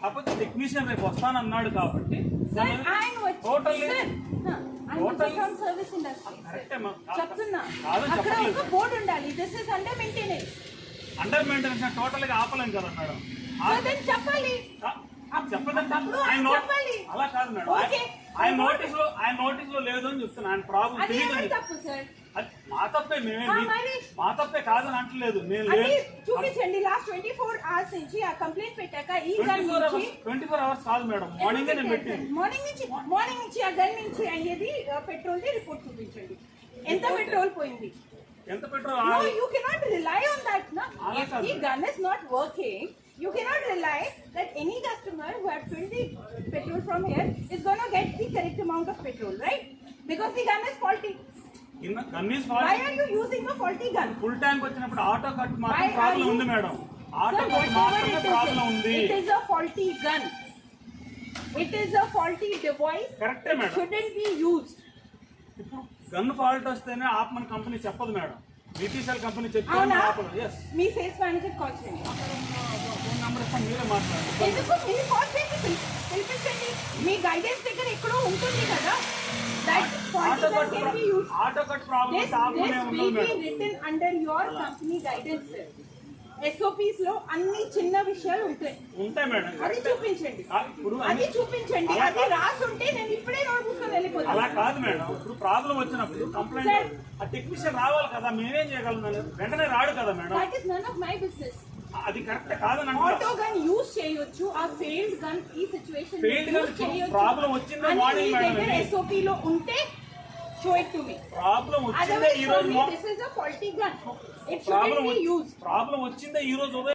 కాకపోతే టెక్నీషియన్ రేపు వస్తానన్నాడు కాబట్టి టోటల్లీ సర్వీస్ ఇండస్ట్రీ చెప్తున్నా. అక్కడ ఒక బోర్డు ఉండాలి. This is under maintenance under maintenance టోటల్గా ఆపలేం కదా మేడం. చెప్పాలి. అప్పుడు ఆయన. అలా కాదు మేడం. ఓకే. ఆయన నోటీస్లో ఆయన నోటీస్లో లేదు అని చెప్తున్నా. ఆయన ప్రాబ్లం అది తెలియదు ఏమని తప్పు సార్ అది మా తప్పే మేమే ఆ, మీ- మరి? మా తప్పే కాదని అంటలేదు. నేను అది లేదు. చూపించండి. లాస్ట్ ట్వంటీ ఫోర్ అవర్స్ నుంచి ఆ కంప్లైంట్ పెట్టాక ఈ ట్వంటీ ఫోర్ నుంచి అవర్స్ ట్వంటీ ఫోర్ అవర్స్ కాదు మేడం. మార్నింగ్ నేను పెట్టింది. మార్నింగ్ నుంచి మార్నింగ్ నుంచి ఆ గన్ నుంచి అయ్యేది పెట్రోల్ ది రిపోర్ట్ చూపించండి. ఎంత పెట్రోల్ పోయింది? ఎంత petrol No, you cannot rely on that. Ala If the gun is not working, you cannot rely that any customer who had filled the petrol from here is going to get the correct amount of petrol, right? Because the gun is faulty. కన్నీస్ Why are you using a faulty gun? Full tank వచ్చినప్పుడు auto cut Why మాత్రం are problem you- ఉంది madam auto Sir, cut whatever మాత్రమే it problem ఉంది is, it is a faulty gun. It is a faulty device. కరెక్టే It madam shouldn't be used. ఇప్పుడు gun fault వస్తేనే ఆపమని company చెప్పదు madam BTCL company చెప్తే అవునా ఆపదు ఎస్ మీ సేల్స్ మేనేజర్ కాల్ చేయండి ఎందుకు? మీరు కాల్ చేసి పిలి- పిలిపించండి. మీ గైడెన్స్ దగ్గర ఎక్కడో ఉంటుంది కదా. Under your company guidance, sir. SOPs లో అన్ని చిన్న విషయాలు ఉంటాయి. ఉంటాయి మేడం. అది. చూపించండి. అది చూపించండి. అది రాసి ఉంటే నేను ఇప్పుడే నోట్ పుస్తకం అలా కాదు మేడం. ఇప్పుడు ప్రాబ్లం వచ్చినప్పుడు కంప్లైంట్ ఆ టెక్నీషియన్ రావాలి కదా మేమేం చేయగలం? వెంటనే రాడు కదా madam. That is none of my business అది కరెక్ట్ కాదని ఆటో గన్ యూజ్ చేయొచ్చు. ఆ ఫెయిల్డ్ గన్ ఈ సిచువేషన్ Failed gun problem వచ్చిందే? Madam, ఇది. ఎస్ఓపి లో ఉంటే show it to me problem వచ్చిందే ఈ రోజు this is a faulty gun it problem should be used problem వచ్చిందే ఈ రోజు